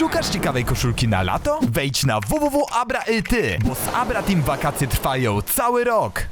Szukasz ciekawej koszulki na lato? Wejdź na www.abra.it, bo z Abra Team wakacje trwają cały rok.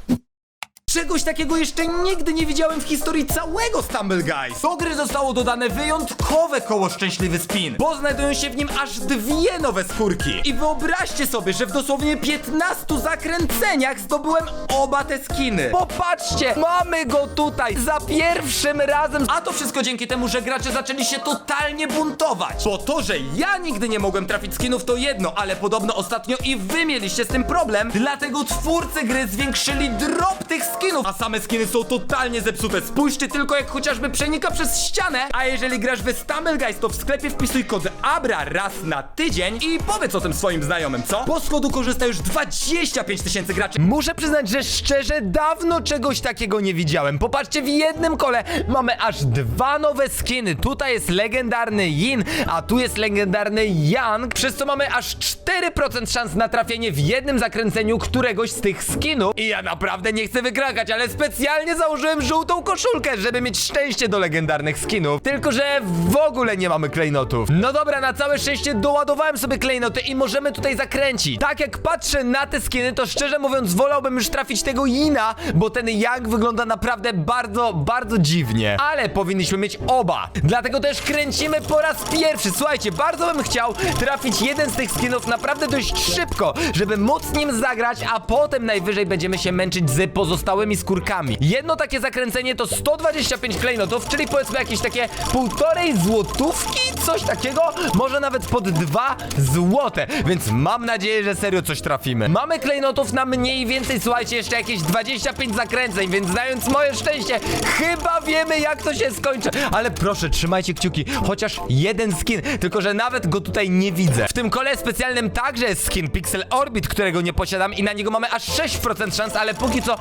Czegoś takiego jeszcze nigdy nie widziałem w historii całego Stumble Guys. Do gry zostało dodane wyjątkowe koło szczęśliwy spin, bo znajdują się w nim aż dwie nowe skórki. I wyobraźcie sobie, że w dosłownie 15 zakręceniach zdobyłem oba te skiny. Popatrzcie, mamy go tutaj za pierwszym razem. A to wszystko dzięki temu, że gracze zaczęli się totalnie buntować. Bo to, że ja nigdy nie mogłem trafić skinów to jedno, ale podobno ostatnio i wy mieliście z tym problem, dlatego twórcy gry zwiększyli drop tych skinów, a same skiny są totalnie zepsute. Spójrzcie tylko jak chociażby przenika przez ścianę, a jeżeli grasz w Stumble Guys, to w sklepie wpisuj kod ABRA raz na tydzień i powiedz o tym swoim znajomym, co? Bo z kodu korzysta już 25 tysięcy graczy. Muszę przyznać, że szczerze dawno czegoś takiego nie widziałem. Popatrzcie, w jednym kole mamy aż dwa nowe skiny. Tutaj jest legendarny Yin, a tu jest legendarny Yang, przez co mamy aż 4% szans na trafienie w jednym zakręceniu któregoś z tych skinów. I ja naprawdę nie chcę wykrakać, ale specjalnie założyłem żółtą koszulkę, żeby mieć szczęście do legendarnych skinów. Tylko, że w ogóle nie mamy klejnotów. No dobra, na całe szczęście doładowałem sobie klejnoty i możemy tutaj zakręcić. Tak jak patrzę na te skiny, to szczerze mówiąc wolałbym już trafić tego Yina, bo ten Yang wygląda naprawdę bardzo, bardzo dziwnie. Ale powinniśmy mieć oba. Dlatego też kręcimy po raz pierwszy. Słuchajcie, bardzo bym chciał trafić jeden z tych skinów naprawdę dość szybko, żeby móc nim zagrać, a potem najwyżej będziemy się męczyć z pozostałymi skórkami. Jedno takie zakręcenie to 125 klejnotów, czyli powiedzmy jakieś takie półtorej złotówki, coś takiego, może nawet pod dwa złote, więc mam nadzieję, że serio coś trafimy. Mamy klejnotów na mniej więcej, słuchajcie, jeszcze jakieś 25 zakręceń, więc znając moje szczęście, chyba wiemy jak to się skończy. Ale proszę, trzymajcie kciuki, chociaż jeden skin, tylko że nawet go tutaj nie widzę. W tym kole specjalnym także jest skin Pixel Orbit, którego nie posiadam i na niego mamy aż 6% szans, ale póki co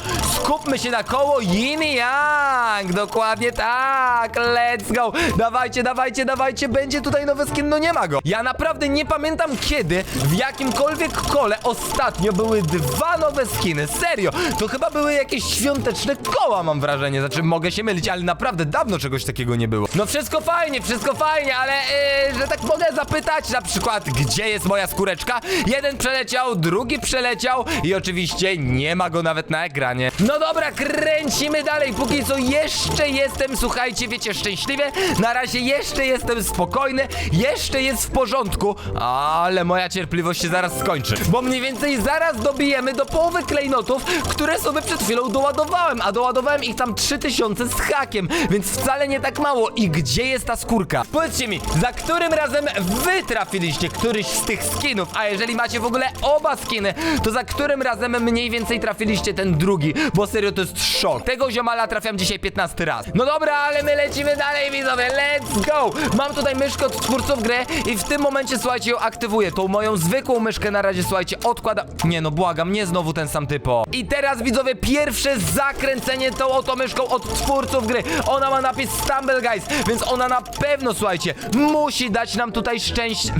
skupmy się na koło Yin Yang. Dokładnie tak, let's go. Dawajcie, dawajcie, dawajcie, będzie tutaj nowy skin, no nie ma go. Ja naprawdę nie pamiętam kiedy, w jakimkolwiek kole ostatnio były dwa nowe skiny, serio. To chyba były jakieś świąteczne koła, mam wrażenie. Znaczy, mogę się mylić, ale naprawdę dawno czegoś takiego nie było. No wszystko fajnie, wszystko fajnie, ale yy, że tak mogę zapytać na przykład, gdzie jest moja skóreczka? Jeden przeleciał, drugi przeleciał i oczywiście nie ma go nawet na ekranie. No dobra, kręcimy dalej. Póki co jeszcze jestem, słuchajcie, wiecie, szczęśliwie. Na razie jeszcze jestem spokojny, jeszcze jest w porządku, ale moja cierpliwość się zaraz skończy. Bo mniej więcej zaraz dobijemy do połowy klejnotów, które sobie przed chwilą doładowałem, a doładowałem ich tam 3000 z hakiem, więc wcale nie tak mało. I gdzie jest ta skórka? Powiedzcie mi, za którym razem wy trafiliście któryś z tych skinów, a jeżeli macie w ogóle oba skiny, to za którym razem mniej więcej trafiliście ten drugi, bo serio to jest szok. Tego ziomala trafiam dzisiaj 15 raz. No dobra, ale my lecimy dalej, widzowie, let's go! Mam tutaj myszkę od twórców gry i w tym momencie, słuchajcie, ją aktywuję. Tą moją zwykłą myszkę na razie, słuchajcie, odkładam. Nie no, błagam, nie znowu ten sam typo. I teraz, widzowie, pierwsze zakręcenie tą oto myszką od twórców gry. Ona ma napis Stumble Guys, więc ona na pewno, słuchajcie, musi dać nam tutaj szczęście.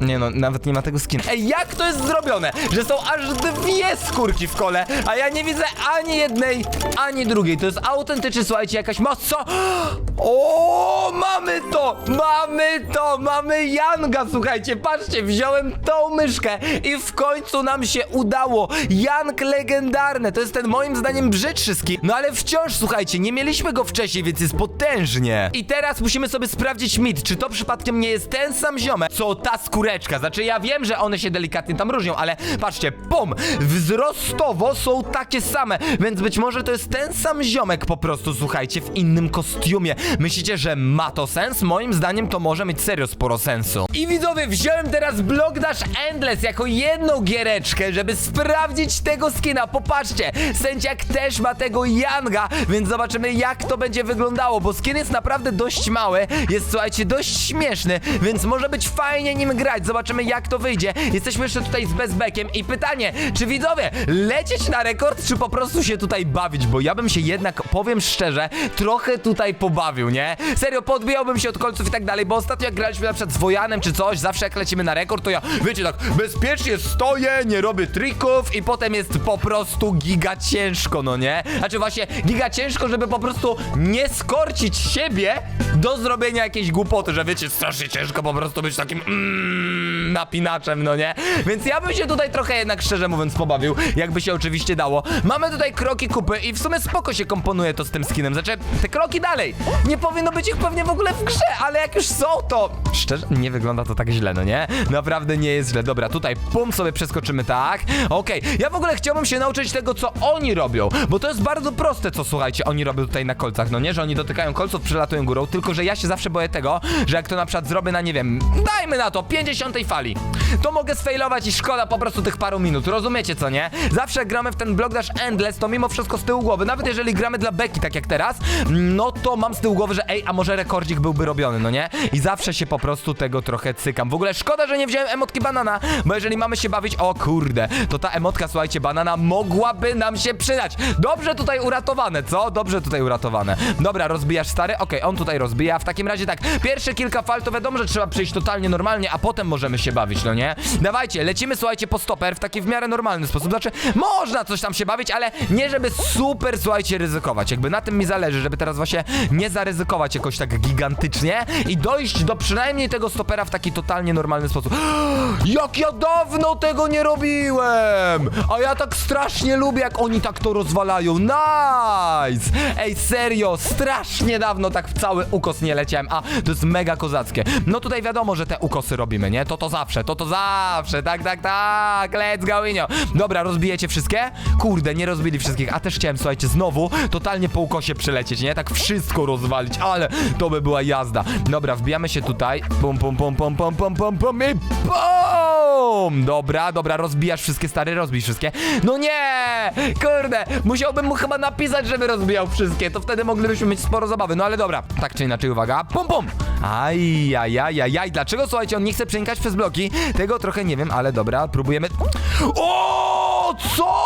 Nie no, nawet nie ma tego skin. Ej, jak to jest zrobione, że są aż dwie skórki w kole, a ja nie widzę ani jednej, ani drugiej. To jest autentycznie, słuchajcie, jakaś. Co? O, mamy to! Mamy to! Mamy Yanga, słuchajcie, patrzcie, wziąłem tą myszkę i w końcu nam się udało. Yang legendarny, to jest ten moim zdaniem brzydszy skin. No ale wciąż, słuchajcie, nie mieliśmy go wcześniej, więc jest potężnie. I teraz musimy sobie sprawdzić mit, czy to przypadkiem nie jest ten sam ziomek, co ta skóreczka. Znaczy, ja wiem, że one się delikatnie tam różnią, ale patrzcie, pum, wzrostowo są takie same, więc być może to jest ten sam ziomek po prostu, słuchajcie, w innym kostiumie. Myślicie, że ma to sens? Moim zdaniem to może mieć serio sporo sensu. I widzowie, wziąłem teraz Block Dash Endless jako jedną giereczkę, żeby sprawdzić tego skina. Popatrzcie, Sędziak też ma tego Yanga, więc zobaczymy jak to będzie wyglądało, bo skin jest naprawdę dość mały, jest słuchajcie, dość śmieszny, więc może być fajnie nim grać. Zobaczymy jak to wyjdzie. Jesteśmy jeszcze tutaj z bezbekiem i pytanie, czy widzowie, lecieć na rekord, czy po prostu się tutaj bawić, bo ja bym się jednak, powiem szczerze, trochę tutaj pobawił, nie? Serio, podbijałbym się od kolców i tak dalej, bo ostatnio jak graliśmy na przykład z Wojanem czy coś, zawsze jak lecimy na rekord, to ja, wiecie, tak bezpiecznie stoję, nie robię trików i potem jest po prostu giga ciężko, no nie? Znaczy właśnie giga ciężko, żeby po prostu nie skorcić siebie do zrobienia jakiejś głupoty, że wiecie, strasznie ciężko po prostu być takim mm, napinaczem, no nie? Więc ja bym się tutaj trochę jednak szczerze mówiąc pobawił, jakby się oczywiście dało. Mamy tutaj kroki kupy i w sumie spoko się komponuje to z tym skinem. Znaczy, te kroki dalej. Nie powinno być ich pewnie w ogóle w grze, ale jak już są, to szczerze nie wygląda to tak źle, no nie? Naprawdę nie jest źle. Dobra, tutaj pum sobie przeskoczymy tak. Okej, ja w ogóle chciałbym się nauczyć tego, co oni robią, bo to jest bardzo proste, co słuchajcie, oni robią tutaj na kolcach, no nie? Że oni dotykają kolców, przelatują górą, tylko że ja się zawsze boję tego, że jak to na przykład zrobię na, nie wiem, dajmy na to, 50 fali, to mogę sfailować i szkoda po prostu tych paru minut, rozumiecie co, nie? Zawsze gramy w ten Block Dash Endless, to mimo wszystko z tyłu głowy, nawet jeżeli gramy dla beki, tak jak teraz, no to mam z tyłu głowy, że ej, a może rekordzik byłby robiony, no nie? I zawsze się po prostu tego trochę cykam. W ogóle szkoda, że nie wziąłem emotki banana, bo jeżeli mamy się bawić, o kurde, to ta emotka, słuchajcie, banana mogłaby nam się przydać. Dobrze tutaj uratowane, co? Dobrze tutaj uratowane. Dobra, rozbijasz stary? Okej, on tutaj rozbija. W takim razie tak, pierwsze kilka fal to wiadomo, że trzeba przejść totalnie normalnie, a potem możemy się bawić, no nie? Dawajcie, lecimy, słuchajcie, po stoper w taki w miarę normalny sposób. Znaczy, można coś tam się bawić, ale nie żeby super, słuchajcie, ryzykować. Jakby na tym mi zależy, żeby teraz właśnie nie zaryzykować jakoś tak gigantycznie i dojść do przynajmniej tego stopera w taki totalnie normalny sposób. Jak ja dawno tego nie robiłem! A ja tak strasznie lubię, jak oni tak to rozwalają. Nice! Ej, serio, strasznie dawno tak w cały ukos nie leciałem, a to jest mega kozackie. No tutaj wiadomo, że te ukosy robimy, nie? To to zawsze, to to zawsze, tak, tak, tak, let's go, Inio. Dobra, rozbijecie wszystkie? Kurde, nie rozbili wszystkich. A też chciałem, słuchajcie, znowu totalnie po ukosie przelecieć, nie? Tak wszystko rozwalić, ale to by była jazda. Dobra, wbijamy się tutaj. Pum, pum, pum, pum, pum, pum, pum, pum i pum! Dobra, dobra, rozbijasz wszystkie, stary, rozbij wszystkie. No nie! Kurde, musiałbym mu chyba napisać, żeby rozbijał wszystkie, to wtedy moglibyśmy mieć sporo zabawy. No ale dobra, tak czy inaczej, uwaga. Pum, pum! Aj, aj, aj, aj. Dlaczego, słuchajcie, on nie chce przenikać przez bloki? Tego trochę nie wiem, ale dobra, próbujemy... O! Co?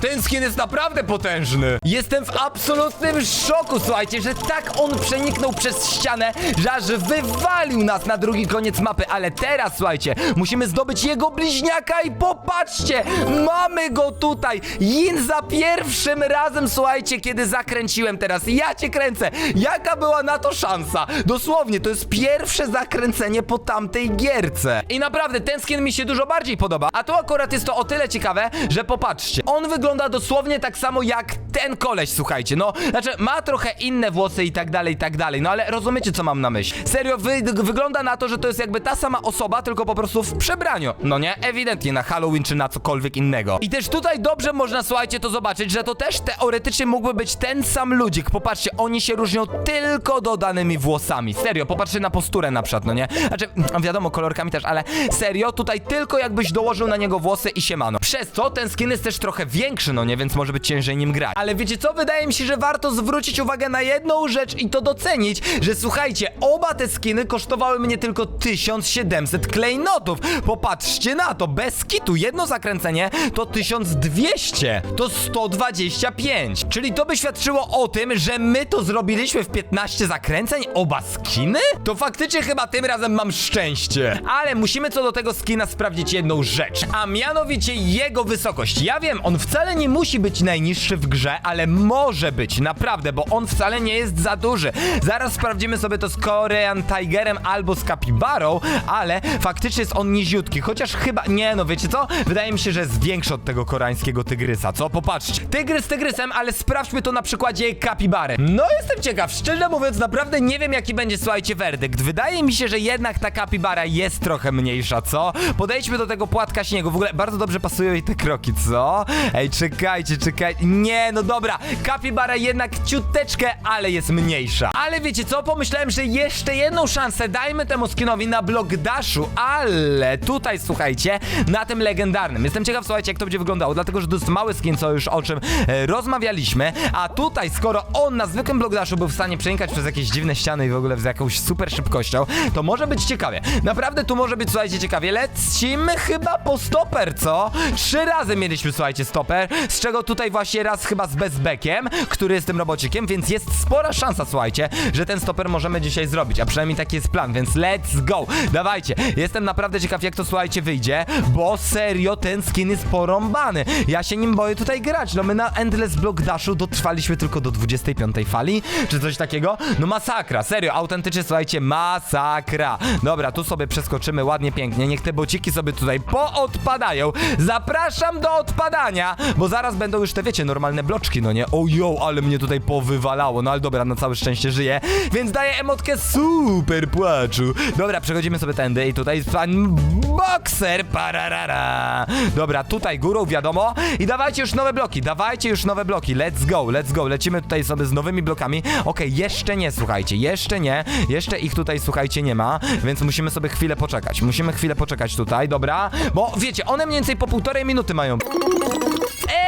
Ten skin jest naprawdę potężny. Jestem w absolutnym szoku, słuchajcie, że tak on przeniknął przez ścianę, że aż wywalił nas na drugi koniec mapy. Ale teraz, słuchajcie, musimy zdobyć jego bliźniaka i popatrzcie, mamy go tutaj. Jin za pierwszym razem, słuchajcie, kiedy zakręciłem teraz. Ja cię kręcę. Jaka była na to szansa? Dosłownie, to jest pierwsze zakręcenie po tamtej gierce. I naprawdę, ten skin mi się dużo bardziej podoba. A tu akurat jest to o tyle ciekawe, że popatrzcie. On wygląda dosłownie tak samo jak ten koleś, słuchajcie. No, znaczy, ma trochę inne włosy i tak dalej, i tak dalej. No, ale rozumiecie, co mam na myśli. Serio, wy, wygląda na to, że to jest jakby ta sama osoba, tylko po prostu w przebraniu. No nie? Ewidentnie na Halloween czy na cokolwiek innego. I też tutaj dobrze można, słuchajcie, to zobaczyć, że to też teoretycznie mógłby być ten sam ludzik. Popatrzcie, oni się różnią tylko dodanymi włosami. Serio, popatrzcie na posturę na przykład, no nie? Znaczy, wiadomo, kolorkami też, ale serio, tutaj tylko jakbyś dołożył na niego włosy i siemano. Przez co ten skin jest też trochę większy, no nie? Więc może być ciężej nim grać. Ale wiecie co? Wydaje mi się, że warto zwrócić uwagę na jedną rzecz i to docenić, że słuchajcie, oba te skiny kosztowały mnie tylko 1700 klejnotów. Popatrzcie na to, bez kitu, jedno zakręcenie to 1200, to 125. Czyli to by świadczyło o tym, że my to zrobiliśmy w 15 zakręceń, oba skiny? To faktycznie chyba tym razem mam szczęście. Ale musimy co do tego skina sprawdzić jedną rzecz, a mianowicie jego wysokość. Ja wiem, on wcale nie musi być najniższy w grze, ale może być, naprawdę, bo on wcale nie jest za duży. Zaraz sprawdzimy sobie to z Korean Tigerem albo z Kapibarą, ale faktycznie jest on niziutki, chociaż chyba, nie no, wiecie co? Wydaje mi się, że jest większy od tego koreańskiego tygrysa, co? Popatrzcie. Tygrys tygrysem, ale sprawdźmy to na przykładzie Kapibary. No, jestem ciekaw, szczerze mówiąc, naprawdę nie wiem, jaki będzie, słuchajcie, werdykt. Wydaje mi się, że jednak ta Kapibara jest trochę mniejsza, co? Podejdźmy do tego płatka śniegu, w ogóle bardzo dobrze pasują jej te kroki, co? Ej, czekajcie, czekajcie, nie, no dobra, Kapibara jednak ciuteczkę, ale jest mniejsza. Ale wiecie co, pomyślałem, że jeszcze jedną szansę dajmy temu skinowi na blok dashu, ale tutaj, słuchajcie, na tym legendarnym. Jestem ciekaw, słuchajcie, jak to będzie wyglądało, dlatego, że to jest mały skin, co już o czym e, rozmawialiśmy, a tutaj, skoro on na zwykłym blok dashu był w stanie przenikać przez jakieś dziwne ściany i w ogóle z jakąś super szybkością, to może być ciekawie. Naprawdę tu może być, słuchajcie, ciekawie. Lecimy chyba po stoper, co? Trzy razy mieliśmy, słuchajcie, stoper, z czego tutaj właśnie raz chyba z bezbekiem, który jest tym robocikiem, więc jest spora szansa, słuchajcie, że ten stoper możemy dzisiaj zrobić, a przynajmniej taki jest plan, więc let's go, dawajcie, jestem naprawdę ciekaw jak to, słuchajcie, wyjdzie, bo serio ten skin jest porąbany, ja się nim boję tutaj grać, no my na Endless Block Dashu dotrwaliśmy tylko do 25 fali, czy coś takiego, no masakra, serio, autentycznie, słuchajcie, masakra, dobra, tu sobie przeskoczymy ładnie, pięknie, niech te bociki sobie tutaj poodpadają, zapraszam do odpadania, bo zaraz będą już te, wiecie, normalne bloczki, no nie, ojo, ale mnie tutaj powywalało, no ale dobra, na całe szczęście żyję, więc daję emotkę super płaczu, dobra, przechodzimy sobie tędy i tutaj pan Boxer, pararara, dobra, tutaj górą, wiadomo, i dawajcie już nowe bloki, dawajcie już nowe bloki, let's go, let's go, lecimy tutaj sobie z nowymi blokami, okej, jeszcze nie, słuchajcie, jeszcze nie, jeszcze ich tutaj, słuchajcie, nie ma, więc musimy sobie chwilę poczekać, musimy chwilę poczekać tutaj, dobra, bo wiecie, one mniej więcej po półtorej minuty mają Música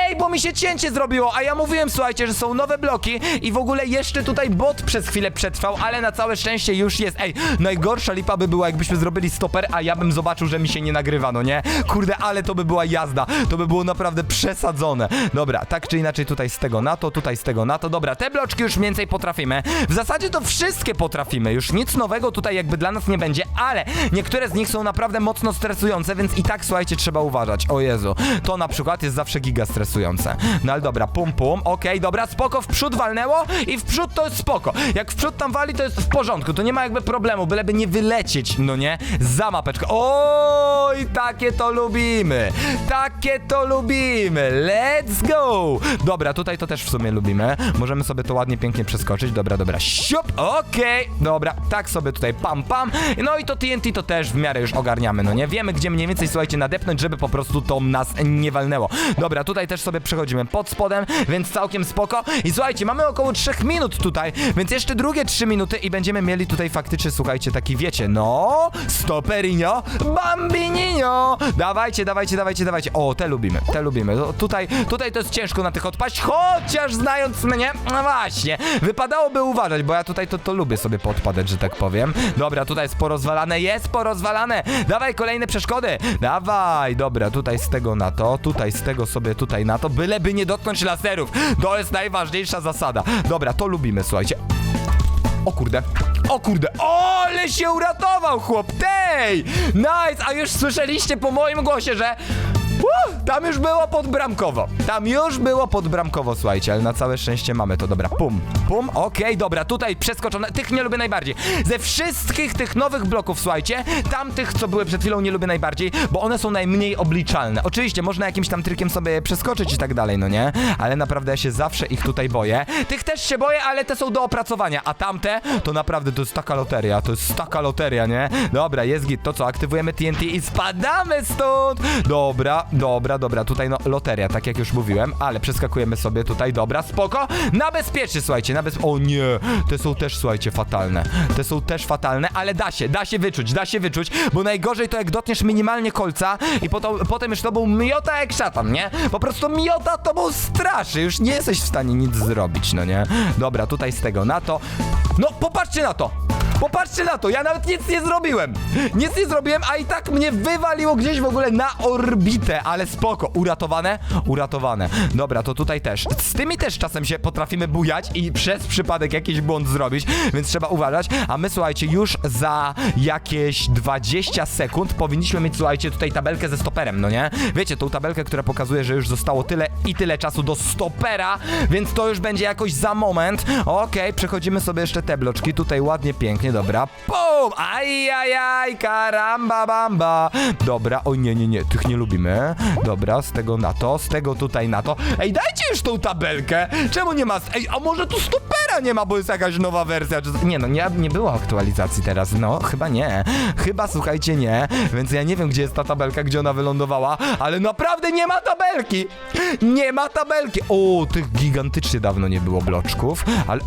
Ej, bo mi się cięcie zrobiło, a ja mówiłem, słuchajcie, że są nowe bloki i w ogóle jeszcze tutaj bot przez chwilę przetrwał, ale na całe szczęście już jest. Ej, najgorsza lipa by była, jakbyśmy zrobili stoper, a ja bym zobaczył, że mi się nie nagrywa, no nie? Kurde, ale to by była jazda, to by było naprawdę przesadzone. Dobra, tak czy inaczej tutaj z tego na to, tutaj z tego na to. Dobra, te bloczki już mniej więcej potrafimy. W zasadzie to wszystkie potrafimy, już nic nowego tutaj jakby dla nas nie będzie, ale niektóre z nich są naprawdę mocno stresujące, więc i tak, słuchajcie, trzeba uważać. O Jezu, to na przykład jest zawsze giga stresujące. No ale dobra, pum pum, okej, dobra, spoko, w przód walnęło i w przód to jest spoko. Jak w przód tam wali, to jest w porządku, to nie ma jakby problemu, byleby nie wylecieć, no nie? Za mapeczkę. Oj, takie to lubimy. Takie to lubimy. Let's go. Dobra, tutaj to też w sumie lubimy. Możemy sobie to ładnie, pięknie przeskoczyć. Dobra, dobra, siup, okej. Dobra, tak sobie tutaj pam, pam. No i to TNT to też w miarę już ogarniamy, no nie? Wiemy, gdzie mniej więcej, słuchajcie, nadepnąć, żeby po prostu to nas nie walnęło. Dobra, tutaj też sobie przechodzimy pod spodem, więc całkiem spoko. I słuchajcie, mamy około 3 minut tutaj, więc jeszcze drugie 3 minuty i będziemy mieli tutaj faktycznie, słuchajcie, taki wiecie, no, stoperinio, bambininio. Dawajcie, dawajcie, dawajcie, dawajcie. O, te lubimy, te lubimy. Tutaj, tutaj to jest ciężko na tych odpaść, chociaż znając mnie, no właśnie, wypadałoby uważać, bo ja tutaj to, to lubię sobie podpadać, że tak powiem. Dobra, tutaj jest porozwalane, jest porozwalane. Dawaj kolejne przeszkody. Dawaj, dobra, tutaj z tego na to, tutaj z tego sobie tutaj na to, byleby nie dotknąć laserów. To jest najważniejsza zasada. Dobra, to lubimy, słuchajcie. O kurde, o kurde, ale się uratował chłop, tej! Nice, a już słyszeliście po moim głosie, że... Uh, tam już było podbramkowo. Tam już było podbramkowo, słuchajcie, ale na całe szczęście mamy to. Dobra, pum, pum, okej, dobra, tutaj przeskoczone. Tych nie lubię najbardziej. Ze wszystkich tych nowych bloków, słuchajcie, tamtych, co były przed chwilą, nie lubię najbardziej, bo one są najmniej obliczalne. Oczywiście, można jakimś tam trykiem sobie przeskoczyć i tak dalej, no nie? Ale naprawdę ja się zawsze ich tutaj boję. Tych też się boję, ale te są do opracowania, a tamte, to naprawdę to jest taka loteria, to jest taka loteria, nie? Dobra, jest git, to co, aktywujemy TNT i spadamy stąd! Dobra, dobra, dobra, tutaj no, loteria, tak jak już mówiłem, ale przeskakujemy sobie tutaj, dobra, spoko, na bezpiecznie, słuchajcie, na bez... O nie, te są też, słuchajcie, fatalne, te są też fatalne, ale da się, da się wyczuć, da się wyczuć, bo najgorzej to jak dotniesz minimalnie kolca i potem, potem już to był miota jak szatan, nie? Po prostu miota to był straszy, już nie jesteś w stanie nic zrobić, no nie? Dobra, tutaj z tego na to, no popatrzcie na to! Popatrzcie na to, ja nawet nic nie zrobiłem! Nic nie zrobiłem, a i tak mnie wywaliło gdzieś w ogóle na orbitę, ale spoko, uratowane? Uratowane. Dobra, to tutaj też. Z tymi też czasem się potrafimy bujać i przez przypadek jakiś błąd zrobić, więc trzeba uważać. A my, słuchajcie, już za jakieś 20 sekund powinniśmy mieć, słuchajcie, tutaj tabelkę ze stoperem, no nie? Wiecie, tą tabelkę, która pokazuje, że już zostało tyle i tyle czasu do stopera, więc to już będzie jakoś za moment. Okej, przechodzimy sobie jeszcze te bloczki, tutaj ładnie, pięknie, dobra. Pum! Ajajaj, karamba bamba. Dobra, oj nie, nie, nie, tych nie lubimy. Dobra, z tego na to, z tego tutaj na to. Ej, dajcie już tą tabelkę! Czemu nie ma... Ej, a może tu nie ma, bo jest jakaś nowa wersja? Czy... Nie no, nie, nie było aktualizacji teraz, no, chyba nie. Chyba, słuchajcie, nie. Więc ja nie wiem, gdzie jest ta tabelka, gdzie ona wylądowała, ale naprawdę nie ma tabelki! Nie ma tabelki! O, tych gigantycznie dawno nie było bloczków, ale...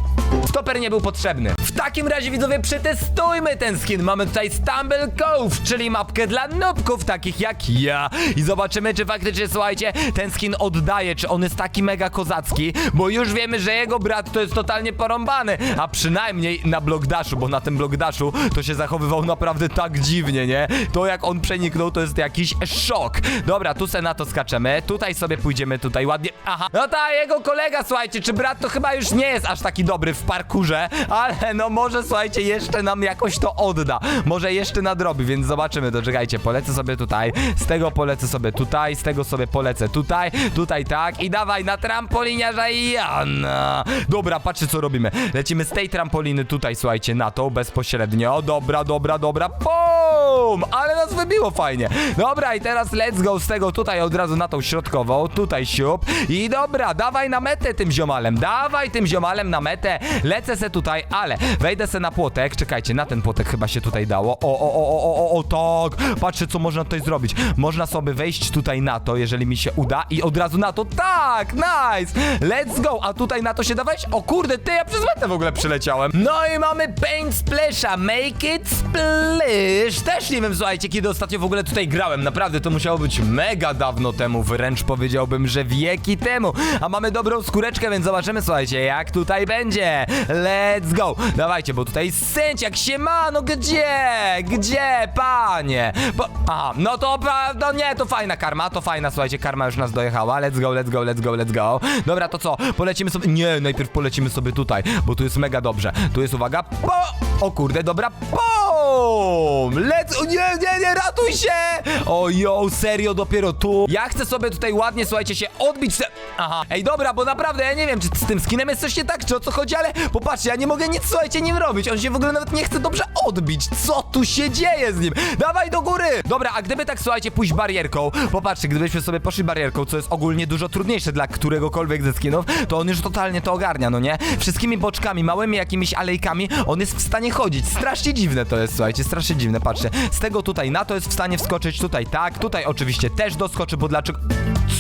Stoper nie był potrzebny. W takim razie, widzowie, przetestujmy ten skin. Mamy tutaj Stumble Cove, czyli mapkę dla nubków takich jak ja. I zobaczymy, czy faktycznie, słuchajcie, ten skin oddaje, czy on jest taki mega kozacki, bo już wiemy, że jego brat to jest totalnie porąbany, a przynajmniej na Blockdashu, bo na tym Blockdashu to się zachowywał naprawdę tak dziwnie, nie? To jak on przeniknął, to jest jakiś szok. Dobra, tu se na to skaczemy, tutaj sobie pójdziemy, tutaj ładnie, aha. No ta, jego kolega, słuchajcie, czy brat to chyba już nie jest aż taki dobry w parkurze, ale no może, słuchajcie, jeszcze nam jakoś to odda. Może jeszcze nadrobi, więc zobaczymy, to czekajcie, polecę sobie tutaj, z tego polecę sobie tutaj, z tego sobie polecę tutaj, tutaj tak i dawaj na trampoliniarza Jana. Dobra, patrzcie co robimy. Lecimy z tej trampoliny tutaj, słuchajcie, na to bezpośrednio. Dobra, dobra, dobra, pum! Ale nas wybiło fajnie. Dobra, i teraz let's go z tego tutaj od razu na tą środkową, tutaj siup i dobra, dawaj na metę tym ziomalem, dawaj tym ziomalem na metę. Lecę se tutaj, ale wejdę se na płotek, czekajcie, na ten płotek chyba się tutaj dało. O, o, o, o, o, o, tak. Patrzcie, co można tutaj zrobić. Można sobie wejść tutaj na to, jeżeli mi się uda i od razu na to, tak, nice. Let's go, a tutaj na to się dawałeś? O kurde, ty, ja przez metę w ogóle przyleciałem. No i mamy Paint Splasha, Make It Splish. Też nie wiem, słuchajcie, kiedy ostatnio w ogóle tutaj grałem. Naprawdę, to musiało być mega dawno temu, wręcz powiedziałbym, że wieki temu. A mamy dobrą skóreczkę, więc zobaczymy, słuchajcie, jak tutaj będzie. Let's go. Dawajcie, bo tutaj sędziak się ma, no gdzie? Gdzie, panie? Bo, aha, no to, no nie, to fajna karma, to fajna, słuchajcie, karma już nas dojechała. Let's go, let's go, let's go, let's go. Dobra, to co? Polecimy sobie, nie, najpierw polecimy sobie tutaj, bo tu jest mega dobrze. Tu jest, uwaga, po, o kurde, dobra, pum! Let's, nie, nie, nie, ratuj się! O, serio, dopiero tu. Ja chcę sobie tutaj ładnie, słuchajcie, się odbić se... Aha, ej, dobra, bo naprawdę, ja nie wiem, czy z tym skinem jest coś nie tak, czy o co chodzi, ale popatrzcie, ja nie mogę nic, słuchajcie, nim robić. On się w ogóle nawet nie chce dobrze odbić. Co tu się dzieje z nim? Dawaj do góry! Dobra, a gdyby tak, słuchajcie, pójść barierką, popatrzcie, gdybyśmy sobie poszli barierką, co jest ogólnie dużo trudniejsze dla któregokolwiek ze skinów, to on już totalnie to ogarnia, no nie? Wszystkimi boczkami, małymi jakimiś alejkami, on jest w stanie chodzić. Strasznie dziwne to jest, słuchajcie, strasznie dziwne, patrzcie. Z tego tutaj na to jest w stanie wskoczyć, tutaj tak, tutaj oczywiście też doskoczy, bo dlaczego...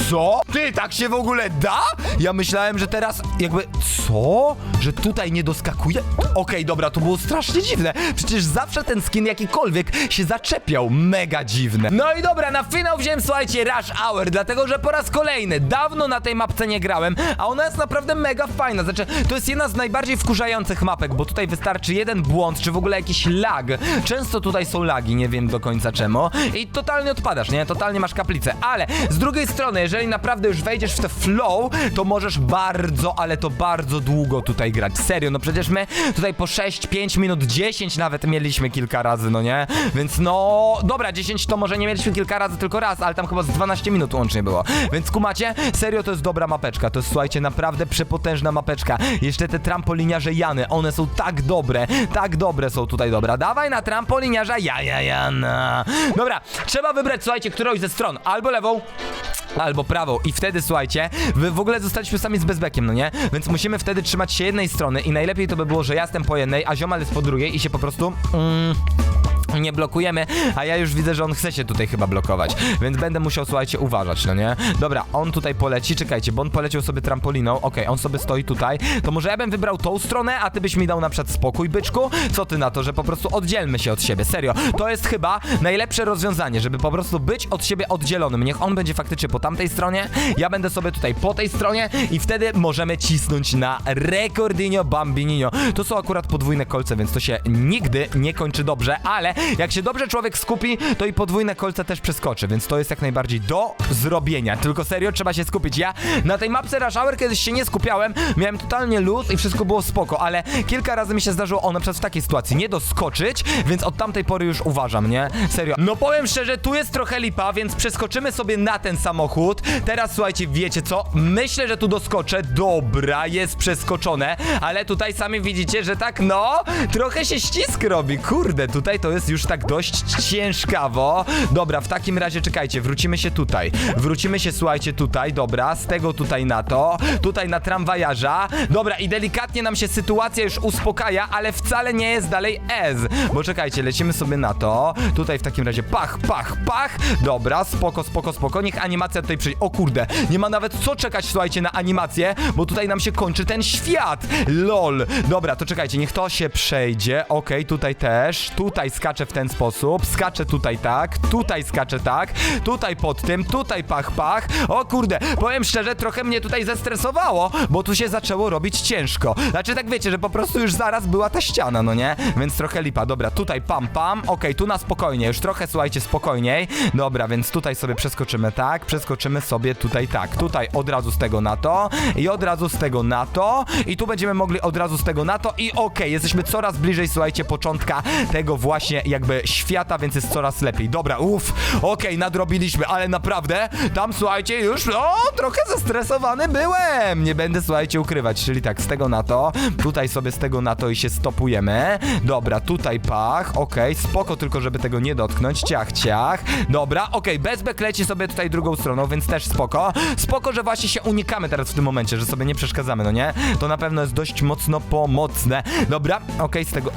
Co? Ty, tak się w ogóle da? Ja myślałem, że teraz jakby... Co? Że tutaj nie doskakuje? Okej, dobra, to było strasznie dziwne. Przecież zawsze ten skin jakikolwiek się zaczepiał. Mega dziwne. No i dobra, na finał wziąłem, słuchajcie, Rush Hour, dlatego, że po raz kolejny dawno na tej mapce nie grałem, a ona jest naprawdę mega fajna. Znaczy, to jest jedna z najbardziej wkurzających mapek, bo tutaj wystarczy jeden błąd, czy w ogóle jakiś lag. Często tutaj są lagi, nie wiem do końca czemu. I totalnie odpadasz, nie? Totalnie masz kaplicę. Ale z drugiej strony, jeżeli naprawdę już wejdziesz w te flow, to możesz bardzo, ale to bardzo długo tutaj grać. Serio, no przecież my tutaj po 6, 5 minut, 10 nawet mieliśmy kilka razy, no nie? Więc no, dobra, 10 to może nie mieliśmy kilka razy, tylko raz, ale tam chyba z 12 minut łącznie było. Więc kumacie? Serio, to jest dobra mapeczka. To jest, słuchajcie, naprawdę przepotężna mapeczka. Jeszcze te trampoliniarze Jany, one są tak dobre, tak dobre są tutaj, dobra. Dawaj na trampoliniarza Jaja Jana. Dobra, trzeba wybrać, słuchajcie, którąś ze stron. Albo lewą, albo prawą. I wtedy, słuchajcie, wy w ogóle zostaliśmy sami z bezbekiem, no nie? Więc musimy wtedy trzymać się jednej strony i najlepiej to by było, że ja jestem po jednej, a ziomal jest po drugiej i się po prostu... Mm, nie blokujemy, a ja już widzę, że on chce się tutaj chyba blokować, więc będę musiał, słuchajcie, uważać, no nie? Dobra, on tutaj poleci, czekajcie, bo on poleciał sobie trampoliną, okej, on sobie stoi tutaj, to może ja bym wybrał tą stronę, a ty byś mi dał na przykład spokój, byczku? Co ty na to, że po prostu oddzielmy się od siebie, serio, to jest chyba najlepsze rozwiązanie, żeby po prostu być od siebie oddzielonym, niech on będzie faktycznie po tamtej stronie, ja będę sobie tutaj po tej stronie i wtedy możemy cisnąć na Recordinho Bambininho. To są akurat podwójne kolce, więc to się nigdy nie kończy dobrze, ale jak się dobrze człowiek skupi, to i podwójne kolce też przeskoczy, więc to jest jak najbardziej do zrobienia. Tylko serio, trzeba się skupić. Ja na tej mapce Rush Hour kiedyś się nie skupiałem, miałem totalnie luz i wszystko było spoko, ale kilka razy mi się zdarzyło, o na przykład w takiej sytuacji, nie doskoczyć, więc od tamtej pory już uważam, nie? Serio. No powiem szczerze, tu jest trochę lipa, więc przeskoczymy sobie na ten samochód. Teraz słuchajcie, wiecie co? Myślę, że tu doskoczę. Dobra, jest przeskoczone, ale tutaj sami widzicie, że tak, no, trochę się ścisk robi. Kurde, tutaj to jest już tak dość ciężkawo. Dobra, w takim razie czekajcie, wrócimy się tutaj. Wrócimy się, słuchajcie, tutaj, dobra, z tego tutaj na to, tutaj na tramwajarza. Dobra, i delikatnie nam się sytuacja już uspokaja, ale wcale nie jest dalej S. Bo czekajcie, lecimy sobie na to. Tutaj w takim razie pach, pach, pach. Dobra, spoko, spoko, spoko. Niech animacja tutaj przyjdzie. O kurde, nie ma nawet co czekać, słuchajcie, na animację, bo tutaj nam się kończy ten świat. LOL. Dobra, to czekajcie, niech to się przejdzie. Okej, tutaj też. Tutaj w ten sposób. Skaczę tutaj tak. Tutaj skaczę tak. Tutaj pod tym. Tutaj pach, pach. O kurde, powiem szczerze, trochę mnie tutaj zestresowało, bo tu się zaczęło robić ciężko. Znaczy, tak wiecie, że po prostu już zaraz była ta ściana, no nie? Więc trochę lipa. Dobra, tutaj pam, pam. Okej, tu na spokojnie. Już trochę, słuchajcie, spokojniej. Dobra, więc tutaj sobie przeskoczymy tak. Przeskoczymy sobie tutaj tak. Tutaj od razu z tego na to. I od razu z tego na to. I tu będziemy mogli od razu z tego na to. I okej, jesteśmy coraz bliżej, słuchajcie, początka tego właśnie jakby świata, więc jest coraz lepiej. Dobra, uff, okej, nadrobiliśmy, ale naprawdę tam, słuchajcie, już o, trochę zestresowany byłem. Nie będę, słuchajcie, ukrywać. Czyli tak, z tego na to. Tutaj sobie z tego na to i się stopujemy. Dobra, tutaj pach. Okej, spoko, tylko żeby tego nie dotknąć. Ciach, ciach. Dobra, okej, Bezbek leci sobie tutaj drugą stroną, więc też spoko. Spoko, że właśnie się unikamy teraz w tym momencie, że sobie nie przeszkadzamy, no nie? To na pewno jest dość mocno pomocne. Dobra, okej, z tego...